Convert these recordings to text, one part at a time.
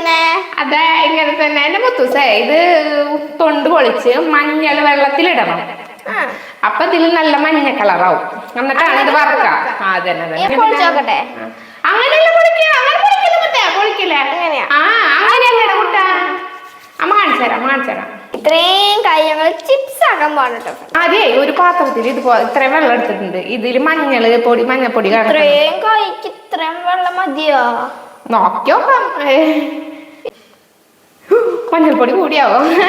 പൊളിക്കണേ അതെ ഇങ്ങനെ തന്നെ. എന്റെ മുത്തൂസേ ഇത് തൊണ്ട് പൊളിച്ച് മഞ്ഞൾ വെള്ളത്തിലിടണം. അപ്പൊ ഇതിൽ നല്ല മഞ്ഞ കളറാവും. എന്നിട്ടാണ് ഇത് വറക്ക. അങ്ങനെയല്ല അങ്ങനെ പൊളിക്കില്ല? ആ അങ്ങനെയല്ലേ മുട്ട അമ്മ കാണിച്ചു തരാം അമ്മ കാണിച്ചു തരാം. ഇത്രയും കാര്യങ്ങൾ ചിപ്സ് ആക്കാൻ പാടിട്ടോ അതെ ഒരു പാത്രത്തിൽ ഇതുപോലെ ഇത്രയും വെള്ളം എടുത്തിട്ടുണ്ട്. ഇതിൽ മഞ്ഞൾ പൊടി മഞ്ഞപ്പൊടി ഇത്രയും കായ്ക്ക് ഇത്രയും വെള്ളം മതിയോ? നോക്കിയോ മഞ്ഞൾപ്പൊടി കൂടിയാവും.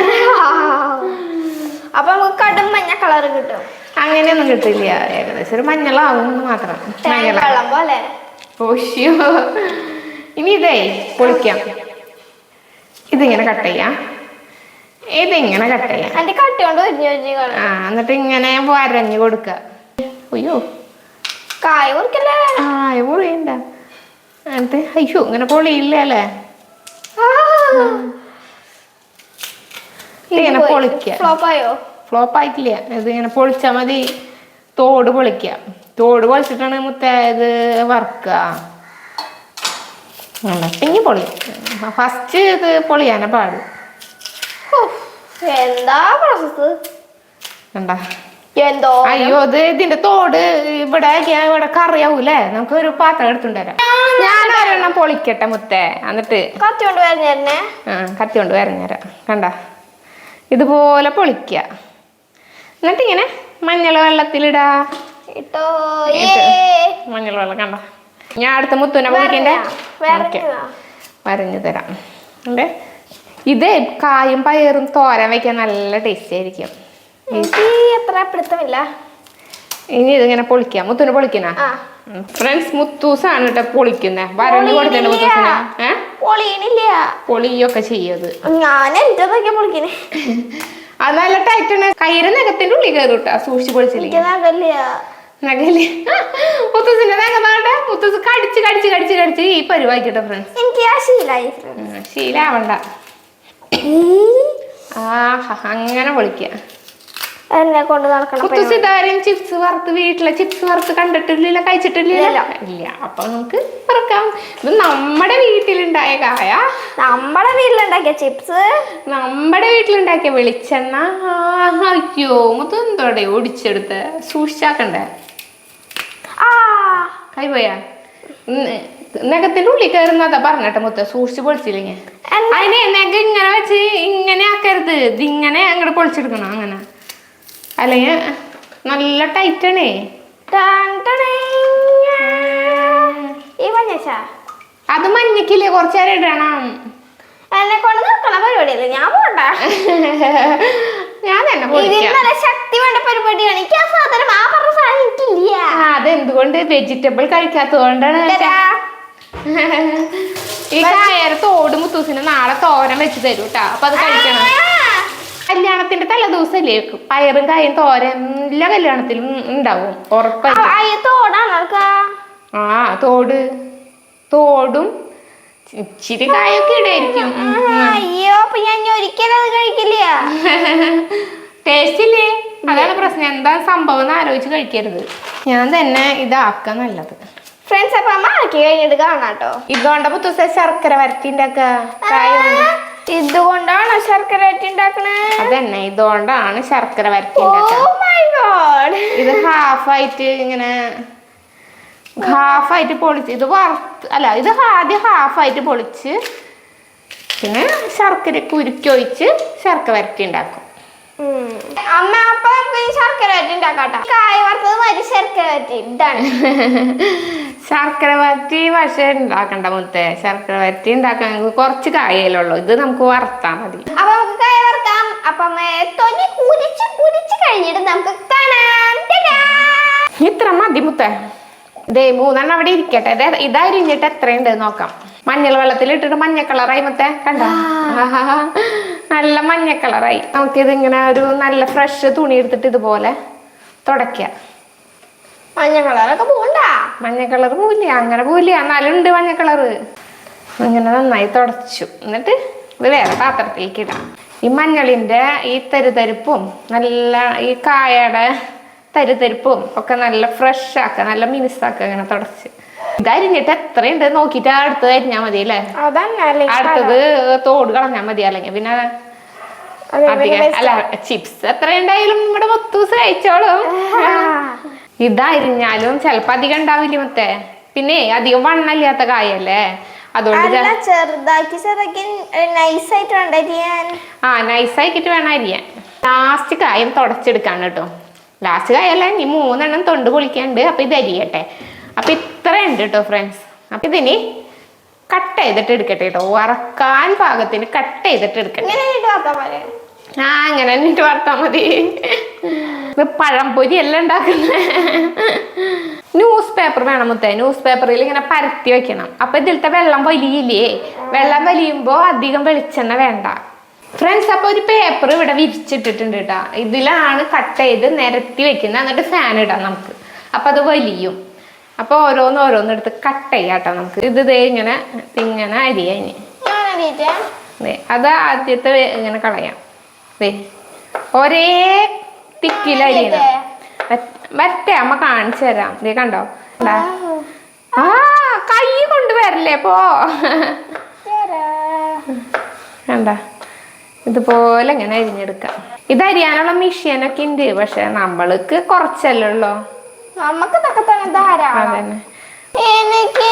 അപ്പൊ നമുക്ക് കടും മഞ്ഞ കളർ കിട്ടും. അങ്ങനെയൊന്നും കിട്ടില്ല. ഏകദേശം ഒരു മഞ്ഞളാവും മാത്രം. മഞ്ഞള. പോലെ. ഇനി ഇതേ പൊളിക്കാം. ഇതിങ്ങനെ കട്ട് ചെയ്യാം. ഇതിങ്ങനെ കട്ട് ചെയ്യാം ഒരിഞ്ഞു ആ എന്നിട്ട് ഇങ്ങനെ വരഞ്ഞു കൊടുക്കുക. അയ്യോ. കായ കുറിക്കല്ലേ കായ പൊളിയണ്ട എന്നിട്ട് അയ്യോ ഇങ്ങനെ പൊളിയില്ല അല്ലേ? ഇതിങ്ങനെ പൊളിക്കുക ഫ്ലോപ്പായോ? ഫ്ലോപ്പ് ആയിട്ടില്ല ഇത് ഇങ്ങനെ പൊളിച്ചാൽ മതി. തോട് പൊളിക്ക. തോട് പൊളിച്ചിട്ടാണ് മുത്തായത് വറുക്കുക പിന്നെ പൊളി. ഫസ്റ്റ് ഇത് പൊളിയാനെ പാട്. എന്താ പ്രോസസ് കണ്ട? എന്തോ അയ്യോ ഇത് ഇതിന്റെ തോട് ഇവിടെ ഇവിടെ കറിയാവൂലേ നമുക്ക് ഒരു പാത്രം എടുത്തുണ്ടരാം ഞാൻ ഒരെണ്ണം പൊളിക്കട്ടെ മുത്തേ. എന്നിട്ട് കത്തി കൊണ്ട് വരുന്നേ ആ കത്തി കൊണ്ട് വരഞ്ഞുതരാം കണ്ട? ഇതുപോലെ പൊളിക്കുക. എന്നിട്ട് ഇങ്ങനെ മഞ്ഞൾ വെള്ളത്തിലിടാ. ഇട്ടോ. മഞ്ഞൾ വെള്ളം കണ്ട? ഞാൻ അടുത്ത മുത്തുനെ പൊളിക്കണ്ടേ ഓക്കെ. വരഞ്ഞു തരാം. ഉണ്ട് ഇത് കായും പയറും തോരൻ വെക്കാൻ നല്ല ടേസ്റ്റ് ആയിരിക്കും. എനിക്ക് അത്ര പിടുത്തമില്ല. ഇനി ഇതിങ്ങനെ പൊളിക്കാം. മുത്തുനെ പൊളിക്കണ ഫ്രണ്ട്സ് മുത്തൂസാണ് കേട്ടോ പൊളിക്കുന്നത് വരഞ്ഞു കൊടുത്തേ മുത്തൂസിന്. പൊളിയണില്ല. പൊളിയൊക്കെ ചെയ്യത് ഞാൻ എന്റേതൊക്കെ പൊളിക്കണേ? അത് നല്ല ടൈറ്റാണ് കയ്യിൽ നഖത്തിന്റെ ഉള്ളിൽ കയറും കേട്ടോ സൂക്ഷിച്ച് നഖല്ലേ. മുത്തൂസിന്റെ മുത്തൂസ് കടിച്ച് കടിച്ച് കടിച്ച് കടിച്ച് ഈ ഫ്രണ്ട്സ് എനിക്ക് ആ ശീലായി friends. ശീലാവണ്ട. ആഹാ അങ്ങനെ പൊളിക്കുക എന്നെ കൊണ്ട് നടക്കണം ചിപ്സ് വറുത്ത് വീട്ടിലെ ചിപ്സ് വറുത്ത് കണ്ടിട്ടില്ല കഴിച്ചിട്ടില്ല ഇല്ല. അപ്പൊ നമുക്ക് പറക്കാം ഇത് നമ്മുടെ വീട്ടിലുണ്ടായ കായ. നമ്മുടെ വീട്ടിലുണ്ടാക്കിയ ചിപ്സ് നമ്മുടെ വീട്ടിലുണ്ടാക്കിയ വെളിച്ചെണ്ണ. അയ്യോ മുതെന്തോടെ ഓടിച്ചെടുത്ത് ഒടിച്ചെടുത്ത്. സൂക്ഷിച്ചാക്കണ്ടേ? ആ. കൈ പോയാ. നഖത്തിന്റെ ഉള്ളിൽ കയറുന്നതാ പറഞ്ഞട്ടെ മുത്ത. സൂക്ഷിച്ച് പൊളിച്ചില്ലെങ്കിൽ? അതിനെ നഖ ഇങ്ങനെ വെച്ച് ഇങ്ങനെ ആക്കരുത്. ഇതിങ്ങനെ അങ്ങോട്ട് പൊളിച്ചെടുക്കണം അങ്ങനെ. അല്ലെങ്കിൽ നല്ല ടൈറ്റാണേ അത് മഞ്ഞക്കില്ലേ കുറച്ച് നേരം ഇടണം. എന്നെ കൊണ്ട് പരിപാടി പരിപാടിയല്ലേ? ഞാൻ പോണ്ട. ഞാൻ തന്നെ ശക്തി വേണ്ട പരിപാടിയാണ്. എനിക്ക് ആ സാധനം ആ പറഞ്ഞ സാധനം എനിക്കില്ല. അതെന്തുകൊണ്ട്? വെജിറ്റബിൾ കഴിക്കാത്തതുകൊണ്ടാണ് കൊണ്ടാണ് ഈ കായർ തോട് മുത്തൂസിന് നാളെ തോരൻ വെച്ച് തരൂട്ടാ അപ്പൊ അത് കഴിക്കണം. കല്യാണത്തിന്റെ തലേദിവസമല്ലേ പയറും കായും തോര എല്ലാ കല്യാണത്തിലും ഉണ്ടാവും. തോടാണ് ആ തോട്. തോടും ഇച്ചിരി കായൊക്കെ ഇടായിരിക്കും. അയ്യോ അപ്പൊ ഞാൻ ഒരിക്കലും അത് കഴിക്കില്ല. ടേസ്റ്റ് ഇല്ലേ? അതാണ് പ്രശ്നം. എന്താ സംഭവം എന്ന് ആലോചിച്ച് കഴിക്കരുത്. ഞാൻ തന്നെ ഇതാക്ക നല്ലത്. ഫ്രണ്ട്സ് അപ്പൊ അമ്മ ആക്കി കഴിഞ്ഞിട്ട് കാണാട്ടോ. ഇതുകൊണ്ടപ്പോ തുസ ശർക്കര വരട്ടി ഒക്കെ കായ കൊണ്ട് ഇതുകൊണ്ടാണ് ശർക്കര വരട്ടി ഉണ്ടാക്കണേ? അതന്നെ ഇതുകൊണ്ടാണ് ശർക്കര വരട്ടി ഗോഡ് ഇത് ഹാഫായിട്ട് ഇങ്ങനെ ഹാഫായിട്ട് പൊളിച്ച് ഇത് വറുത്ത് അല്ല ഇത് ആദ്യം ഹാഫായിട്ട് പൊളിച്ച് പിന്നെ ശർക്കര കുരുക്കൊഴിച്ച് ശർക്കര വരട്ടി ഉണ്ടാക്കും. അമ്മ അപ്പൊ ശർക്കര വറ്റി ഉണ്ടാക്കാട്ടോ കായ വറുത്തത് മതി ശർക്കര വറ്റി ഇതാണ് ശർക്കര വറ്റി പക്ഷേ ഉണ്ടാക്കണ്ട മുത്തേ. ശർക്കര വറ്റി ഉണ്ടാക്കാൻ കുറച്ച് കായലുള്ളൂ. ഇത് നമുക്ക് വറുത്താൽ മതി. അപ്പൊ നമുക്ക് കായ വറുക്കാം. അപ്പൊ തൊലി കുരിച്ച് കുരിച്ച് കഴിഞ്ഞിട്ട് നമുക്ക് കാണാം. ഇത്ര മതി മുത്തേ. ദേ മൂന്നെണ്ണം അവിടെ ഇരിക്കട്ടെ. ഇത് ഇതരിഞ്ഞിട്ട് എത്രയുണ്ട് നോക്കാം. മഞ്ഞൾ വെള്ളത്തിൽ ഇട്ടിട്ട് മഞ്ഞ കളറായി മുത്തേ. കണ്ടോ? ആഹാ. നല്ല മഞ്ഞ കളറായി. നമുക്കിത് ഇങ്ങനെ ഒരു നല്ല ഫ്രഷ് തുണി എടുത്തിട്ട് ഇതുപോലെ തുടക്കുക മഞ്ഞ കളറൊക്കെ പോകണ്ട മഞ്ഞ കളർ പോവില്ല. അങ്ങനെ പോവില്ല. എന്നാലും ഉണ്ട് മഞ്ഞ കളറ്. അങ്ങനെ നന്നായി തുടച്ചു. എന്നിട്ട് ഇത് വേറെ പാത്രത്തിലേക്ക് ഇടാം. ഈ മഞ്ഞളിന്റെ ഈ തരുതരിപ്പും നല്ല ഈ കായയുടെ തരുതരിപ്പും ഒക്കെ നല്ല ഫ്രഷ് ആക്കുക. നല്ല മിനുസാക്കുക ഇങ്ങനെ തുടച്ച്. ഇത് അരിഞ്ഞിട്ട് എത്രയുണ്ട് നോക്കിയിട്ട് അടുത്തത് അരിഞ്ഞാൽ മതി അല്ലേ? അടുത്തത് തോട് കളഞ്ഞാൽ മതി. അല്ലെങ്കിൽ പിന്നെ അല്ല ചിപ്സ് എത്ര ഉണ്ടായാലും നമ്മുടെ മൊത്തൂസ് കഴിച്ചോളും. ഇതരിഞ്ഞാലും ചെലപ്പോ അധികം ഉണ്ടാവില്ല മൊത്തേ പിന്നെ അധികം വണ്ണല്ലാത്ത കായല്ലേ? അതുകൊണ്ട് ചെറുതാക്കി ചെറുതാക്കി നൈസായിട്ട് വേണ്ടത് ഞാൻ ആ നൈസാക്കിട്ട് വേണം അരിയാൻ. ലാസ്റ്റ് കായം തുടച്ചെടുക്കാൻ കേട്ടോ. ലാസ്റ്റ് കായല്ല ഇനി മൂന്നെണ്ണം തൊണ്ട് പൊളിക്കാണ്ട് അപ്പൊ ഇത് അരിയട്ടെ. അപ്പൊ ഇത്രയുണ്ട് കേട്ടോ ഫ്രണ്ട്സ് അപ്പം ഇതിനി കട്ട് ചെയ്തിട്ട് എടുക്കട്ടെ കേട്ടോ വറക്കാൻ പാകത്തിന് കട്ട് ചെയ്തിട്ട് എടുക്കട്ടെ. ആ അങ്ങനെ എന്നിട്ട് വറുത്താൽ മതി. പഴംപൊരി എല്ലാം ഉണ്ടാക്കുന്നത് ന്യൂസ് പേപ്പർ വേണം മുത്തേ. ന്യൂസ് പേപ്പറിൽ ഇങ്ങനെ പരത്തി വെക്കണം. അപ്പൊ ഇതിലത്തെ വെള്ളം വലിയില്ലേ? വെള്ളം വലിയുമ്പോൾ അധികം വെളിച്ചെണ്ണ വേണ്ട. ഫ്രണ്ട്സ് അപ്പൊ ഒരു പേപ്പർ ഇവിടെ വിരിച്ചിട്ടിട്ടുണ്ട് കേട്ടാ ഇതിലാണ് കട്ട് ചെയ്ത് നിരത്തി വെക്കുന്നത് എന്നിട്ട് ഫാൻ ഇടാം നമുക്ക്. അപ്പൊ അത് വലിയും. അപ്പൊ ഓരോന്ന് ഓരോന്ന് എടുത്ത് കട്ട് ചെയ്യാട്ടോ നമുക്ക്. ഇത് ദേ ഇങ്ങനെ ഇങ്ങനെ അരിയാ ഇനി. അത് ആദ്യത്തെ ഇങ്ങനെ കളയാം. ഒരേ തിക്കിലരിയണം വരട്ടെ അമ്മ കാണിച്ചു തരാം. ദേ കണ്ടോ? ആ. കൈ കൊണ്ട് വരല്ലേ പോ. കണ്ട? ഇതുപോലെ ഇങ്ങനെ അരിഞ്ഞെടുക്കാം. ഇത് അരിയാനുള്ള മെഷീനൊക്കെ ഉണ്ട് പക്ഷെ നമ്മൾക്ക് കുറച്ചല്ലേ ഉള്ളൂ. നമുക്ക് തന്നെ ധാരാളം? അതന്നെ എനിക്ക്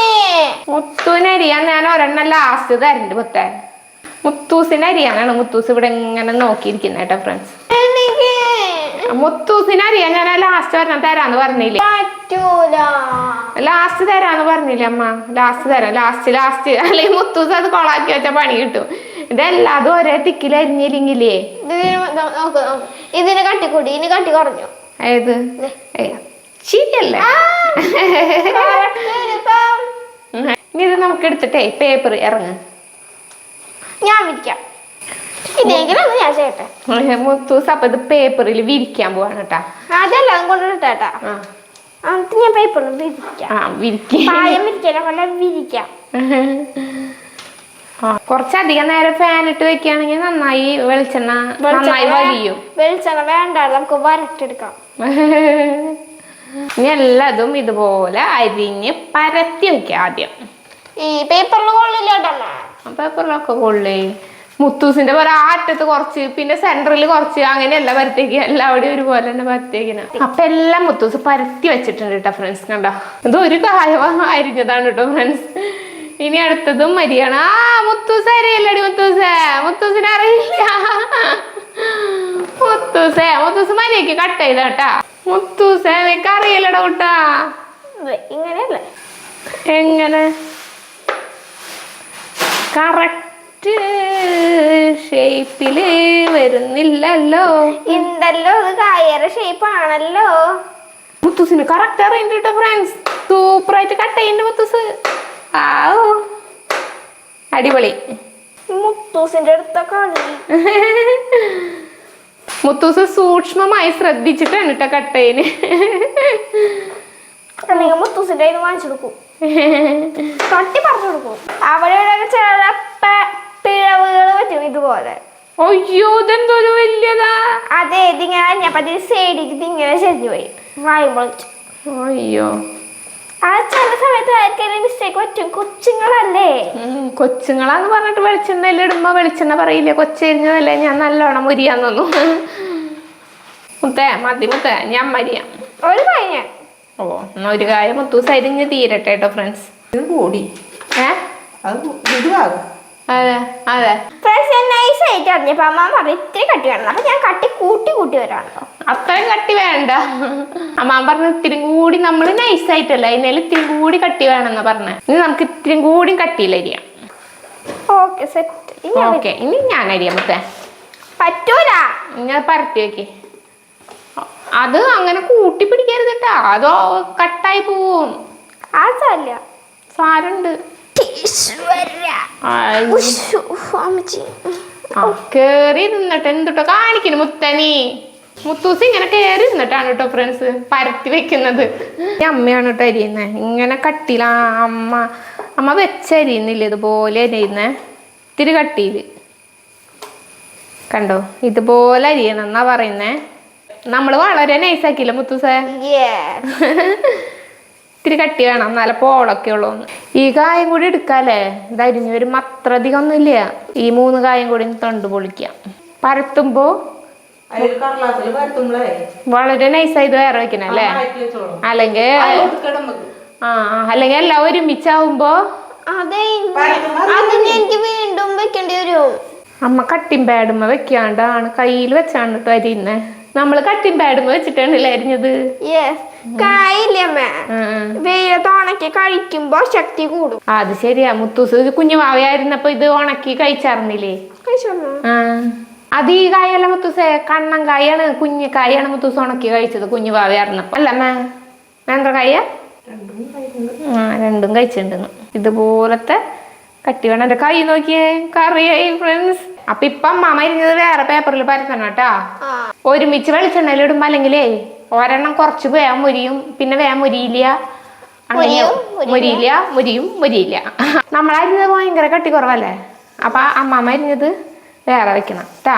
മുത്തൂന് അരിയാൻ ഞാൻ ഒരെണ്ണം ലാസ്റ്റ് തരണ്ട് മുത്തേ മുത്തൂസിന് അരിയാനാണ് മുത്തൂസ് ഇവിടെ ഇങ്ങനെ നോക്കിയിരിക്കുന്നത് കേട്ടോ ഫ്രണ്ട്സ് എനിക്ക് മുത്തൂസിന് അറിയാൻ ഞാൻ ലാസ്റ്റ് ഒരെണ്ണം തരാന്ന് പറഞ്ഞില്ലേ? പറ്റൂല. ലാസ്റ്റ് തരാന്ന് പറഞ്ഞില്ലേ അമ്മ? ലാസ്റ്റ് തരാം. ലാസ്റ്റ് ലാസ്റ്റ് അല്ലെങ്കിൽ മുത്തൂസ് അത് കൊളാക്കി വെച്ച പണി കിട്ടും. ഇതെല്ലാതും ഒരേ തിക്കിൽ അരിഞ്ഞില്ലെങ്കിലേ? ഇതിന് കട്ടി നോക്ക് നോക്ക്. ഇതിന് കട്ടിക്കൂടി ഇതിന് കട്ടി കുറഞ്ഞു? ഏത്? ശരിയല്ലേ ഇനി ഇത് നമുക്ക് എടുത്തിട്ടേ പേപ്പർ ഇറങ്ങ. ഞാൻ വിരിക്കാം. ഇതെങ്കിലും ഞാൻ ചെയ്യട്ടെ. മുത്തൂസ് അപ്പൊ ഇത് പേപ്പറിൽ വിരിക്കാൻ പോവാണ് കേട്ടാ. അതെല്ലാം കൊണ്ടിട്ടാ ആ. ഞാൻ പേപ്പറിൽ വിരിക്കാം. വിരിക്ക. കുറച്ചധികം നേരം ഫാൻ ഇട്ട് വെക്കുകയാണെങ്കിൽ നന്നായി വെളിച്ചെണ്ണ നന്നായി വലിയും. വെളിച്ചെണ്ണ വേണ്ട നമുക്ക് വരട്ടെടുക്കാം. ഇനി എല്ലാതും ഇതുപോലെ അരിഞ്ഞ് പരത്തി വെക്കുക ആദ്യം. ഈ പേപ്പറിൽ കൊള്ളില്ലാട്ടോ പേപ്പറിലൊക്കെ കൊള്ളേ. മുത്തൂസിന്റെ പോലെ ആ അറ്റത്ത് കുറച്ച് പിന്നെ സെന്ററിൽ കുറച്ച് അങ്ങനെയല്ല പരത്തേക്ക് എല്ലാവിടെയും ഒരുപോലെ തന്നെ പരത്തേക്കിന് അപ്പൊ എല്ലാം മുത്തൂസ് പരത്തി വെച്ചിട്ടുണ്ട് കേട്ടോ ഫ്രണ്ട്സ് കണ്ടോ? ഇത് ഒരു കായവ അരിഞ്ഞതാണ് കേട്ടോ ഫ്രണ്ട്സ് ഇനി അടുത്തതും മരിയാണ് ആ മുത്തൂസ് അറിയില്ലടി മുത്തൂസേ. മുത്തൂസിനെ അറിയില്ല. മുത്തൂസേ മുത്തൂസ് മരിയൊക്കെ കട്ട് ചെയ്ത കേട്ടാ മുത്തൂസേ നിനക്ക് അറിയില്ലടാ കുട്ടാ ഇങ്ങനെയല്ലേ. എങ്ങനെ? കറക്റ്റ് ഷേപ്പിൽ വരുന്നില്ലല്ലോ. ഉണ്ടല്ലോ ഇത് കായയുടെ ഷേപ്പ് ആണല്ലോ. മുത്തൂസിന് കറക്റ്റ് അറിയുന്നുണ്ട് കേട്ടോ ഫ്രണ്ട്സ് സൂപ്പറായിട്ട് കട്ട് ചെയ്യുന്നുണ്ട് മുത്തൂസ്. ആവോ അടിപൊളി. മുത്തൂസിന്റെ അടുത്തൊക്കെ മുത്തൂസ് സൂക്ഷ്മമായി ശ്രദ്ധിച്ചിട്ടാണ് കേട്ടോ കട്ടയിന് മുത്തൂസിന്റെ വാങ്ങിച്ചു കൊടുക്കും. തട്ടി പറഞ്ഞു കൊടുക്കും. അവിടെ ഇവിടെ ചില പിഴവുകൾ പറ്റും ഇതുപോലെ. അയ്യോ വലിയതാ? അതെ ഇതിങ്ങനെ ഞാൻ പതി സൈഡിക്ക് ഇതിങ്ങനെ ചെരിഞ്ഞു പോയി. വായുമ്പോൾ അയ്യോ. ആ ചില സമയത്ത് ആർക്കെങ്കിലും മിസ്റ്റേക്ക് പറ്റും. കൊച്ചുങ്ങളല്ലേ? കൊച്ചുങ്ങളാന്ന് പറഞ്ഞിട്ട് വെളിച്ചെണ്ണയിൽ ഇടുമ്പോ വെളിച്ചെണ്ണ പറയില്ലേ? കൊച്ചരിഞ്ഞതല്ലേ ഞാൻ നല്ലോണം മുരിയാൻ തന്നു മുത്തേ മതി മുത്തേ ഞാൻ മരിയാം. ഒരു കാര്യം ഓ എന്നാ ഒരു കാര്യം മുത്തൂസ് അരിഞ്ഞ് തീരട്ടെ കേട്ടോ ഫ്രണ്ട്സ് ഇത് കൂടി. ഏ? അത് ഇതുവാകും അതെ അതെ. നൈസ് ആയിട്ട് അറിഞ്ഞപ്പോ അമ്മ പറഞ്ഞു ഇത്തിരി കട്ടി വേണം. അപ്പൊ ഞാൻ കട്ടി കൂട്ടി കൂട്ടി വരാണല്ലോ. അത്രയും കട്ടി വേണ്ട. അമ്മ പറഞ്ഞു ഇത്തിരി കൂടി നമ്മൾ നൈസ് ആയിട്ടല്ല? അതിനാൽ ഇത്തിരി കൂടി കട്ടി വേണമെന്ന് പറഞ്ഞ. ഇനി നമുക്ക് ഇത്തിരി കൂടി കട്ടിയിലരിയാം ഓക്കെ സെറ്റ് ഓക്കെ ഇനി ഞാൻ അരിയാം മറ്റേ. പറ്റൂല. അത് പരത്തി വെക്ക്. അത് അങ്ങനെ കൂട്ടി പിടിക്കരുത് കേട്ടാ. അതോ കട്ടായി പോവും. അതല്ല സാരുണ്ട് കേറി നിന്നിട്ട് എന്തുട്ടോ കാണിക്കുന്നു മുത്തനി? മുത്തൂസ് ഇങ്ങനെ കേറി നിന്നിട്ടാണ് കേട്ടോ ഫ്രണ്ട്സ് പരത്തി വെക്കുന്നത്. അമ്മയാണ് കേട്ടോ അരിയുന്നത് ഇങ്ങനെ കട്ടിയില അമ്മ അമ്മ വെച്ചരിയുന്നില്ല ഇതുപോലെ അരിയുന്നേ? ഇത്തിരി കട്ടിയിൽ. കണ്ടോ? ഇതുപോലെ അരിയണം എന്നാ പറയുന്നേ. നമ്മൾ വളരെ നൈസാക്കിയില്ല മുത്തൂസേ. ഇത്തിരി കട്ടി വേണം. എന്നാലേ പോളൊക്കെ ഉള്ളൂ ഈ കായം കൂടി എടുക്കാല്ലേ? ഇതരിഞ്ഞ് വരുമ്പോ അത്ര അധികം ഒന്നുമില്ല ഈ മൂന്ന് കായം കൂടി തൊണ്ട് പൊളിക്കാം. പരത്തുമ്പോ വളരെ നൈസായി ഇത് വേറെ വെക്കണം അല്ലേ? അല്ലെങ്കിൽ. ആ അല്ലെങ്കിൽ എല്ലാം ഒരുമിച്ചാവുമ്പോ വീണ്ടും വെക്കേണ്ടി വരും. അമ്മ കട്ടിങ് പാഡുമ്മ വെക്കാണ്ടാണ് കയ്യിൽ വെച്ചാണ് കേട്ടോ അരിയുന്നെ. നമ്മൾ കട്ടിൻ പാഡ് വെച്ചിട്ടാണല്ലേ അരിഞ്ഞത്. വെയിലത്ത് ഉണക്കി കഴിക്കുമ്പോ ശക്തി കൂടും. അത് ശരിയാ. മുത്തൂസ് കുഞ്ഞു വാവയായിരുന്നപ്പോ ഇത് ഉണക്കി കഴിച്ചറിഞ്ഞില്ലേ അത് ഈ കായല്ല മുത്തൂസേ കണ്ണൻ കായാണ് കുഞ്ഞു കായാണ് മുത്തൂസ് ഉണക്കി കഴിച്ചത് കുഞ്ഞു വാവയായിരുന്നപ്പോ. അല്ല മേ എന്താ കായ. ആ രണ്ടും കഴിച്ചിട്ടുണ്ടെന്ന് ഇതുപോലത്തെ കട്ടി വേണം. എന്റെ കൈ നോക്കിയേ കറിയായി ഫ്രണ്ട്സ് അപ്പൊ ഇപ്പം മാമ ഇരുന്നത് വേറെ പേപ്പറിൽ പരത്തണം കേട്ടാ. ഒരുമിച്ച് വെളിച്ചെണ്ണയിൽ ഇടുമ്പോ അല്ലെങ്കിലേ ഒരെണ്ണം കുറച്ച് വേഗം മുരിയും പിന്നെ വേഗം മുരിയില്ല. അങ്ങനെ മുരിയില്ല. മുരിയും മുരിയില്ല. നമ്മളരിഞ്ഞത് ഭയങ്കര കട്ടി കുറവല്ലേ അപ്പൊ അമ്മമ്മ അരിഞ്ഞത് വേറെ വെക്കണം കേട്ടാ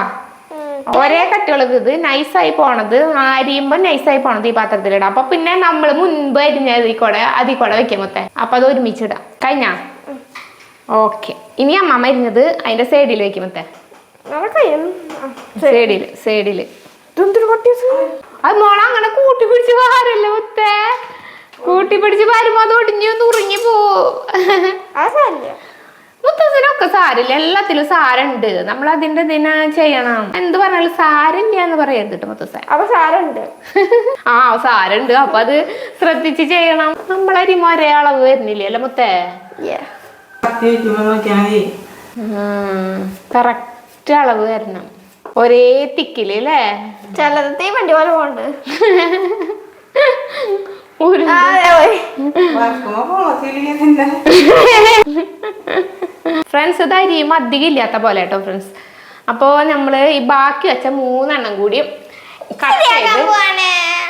ഒരേ കട്ടിയുള്ളത് ഇത് നൈസായി പോണത് അരിയുമ്പോ നൈസായി പോണത് ഈ പാത്രത്തിലിടാം അപ്പൊ പിന്നെ നമ്മൾ മുൻപ് അരിഞ്ഞത് ഈ കൂടെ അതിൽ കൂടെ വെക്കാം മൊത്തം. അപ്പൊ അത് ഒരുമിച്ചിടാം കഴിഞ്ഞാ? ഓക്കെ. ഇനി അമ്മമ്മ ഇരുന്നത് അതിന്റെ സൈഡിൽ വെക്കും മൊത്തം. സൈഡിൽ സൈഡിൽ. അത് മോള അങ്ങനെ കൂട്ടി പിടിച്ച് വാരല്ലേ മുത്തേ? കൂട്ടി പിടിച്ച് വരുമ്പോ അത് ഒടിഞ്ഞു നുറുങ്ങി പോവും. അത് സാരില്ല. എല്ലാത്തിലും സാരുണ്ട്. നമ്മൾ അതിന്റെ ഇതിനെ ചെയ്യണം. എന്ത് പറഞ്ഞാലും സാരില്ല എന്ന് പറയരുത് കേട്ടോ അപ്പൊ സാറുണ്ട് ആ സാരുണ്ട്. അപ്പൊ അത് ശ്രദ്ധിച്ച് ചെയ്യണം. നമ്മളരിമ ഒരേ അളവ് വരുന്നില്ലേ അല്ലേ മുത്തേ കറക്റ്റ് കറക്റ്റ് അളവ് വരണം. ഒരേ തിക്കിൽ അല്ലേ ചിലത് തീ വണ്ടി പോലെ പോണ്ട് ഫ്രണ്ട്സ് ഇത് അരിയും അധികം ഇല്ലാത്ത പോലെ കേട്ടോ ഫ്രണ്ട്സ്. അപ്പോൾ നമ്മൾ ഈ ബാക്കി വെച്ച മൂന്നെണ്ണം കൂടി കട്ട് ചെയ്ത്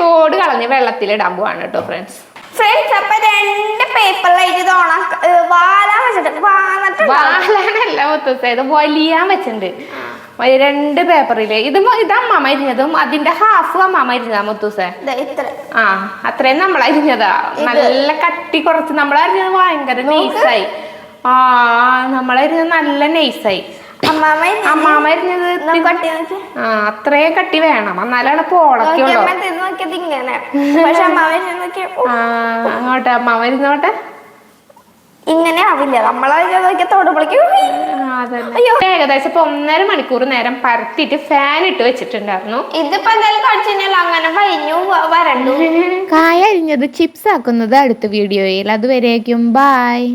തോട് കളഞ്ഞ് വെള്ളത്തിലിടാൻ പോവാണ് കേട്ടോ ഫ്രണ്ട്സ്. ഫ്രണ്ട്സ് അപ്പൊ രണ്ട് പേപ്പറിലായിട്ട് ഇത് ഉണക്ക വാലാൻ വെച്ചിട്ട് വാന്നിട്ട് വാലാനല്ല മുത്തൂസ ഇത് വലിയാൻ വെച്ചിട്ടുണ്ട് രണ്ട് പേപ്പറിൽ ഇത് ഇത് അമ്മ അരിഞ്ഞതും അതിന്റെ ഹാഫ് അമ്മ അരിഞ്ഞതാ മുത്തൂസേ. ആ അത്രയും നമ്മൾ അരിഞ്ഞതാ. നല്ല കട്ടി കുറച്ച്. നമ്മൾ അരിഞ്ഞത് ഭയങ്കര നൈസായി ആ നമ്മളരിഞ്ഞത് നല്ല നൈസായി അമ്മാമ്മ അമ്മാമ അരിഞ്ഞത് ആ അത്രേ കട്ടി വേണം. എന്നാലാണ് ആ അങ്ങോട്ടെ അമ്മാമ ഇരുന്നോട്ടെ ഇങ്ങനെ ആവില്ല. നമ്മളെ നോക്കിയ തോടുമ്പോഴേക്കും ആ, ഏകദേശം ഇപ്പൊ ഒന്നര മണിക്കൂർ നേരം പരത്തിയിട്ട് ഫാൻ ഇട്ട് വെച്ചിട്ടുണ്ടായിരുന്നു. ഇതിപ്പോ എന്തായാലും കഴിച്ചു കഴിഞ്ഞാൽ അങ്ങനെ കഴിഞ്ഞു വ- വരണ്ടു. കായ അരിഞ്ഞത് ചിപ്സ് ആക്കുന്നത് അടുത്ത വീഡിയോയിൽ. അതുവരേക്കും ബായ്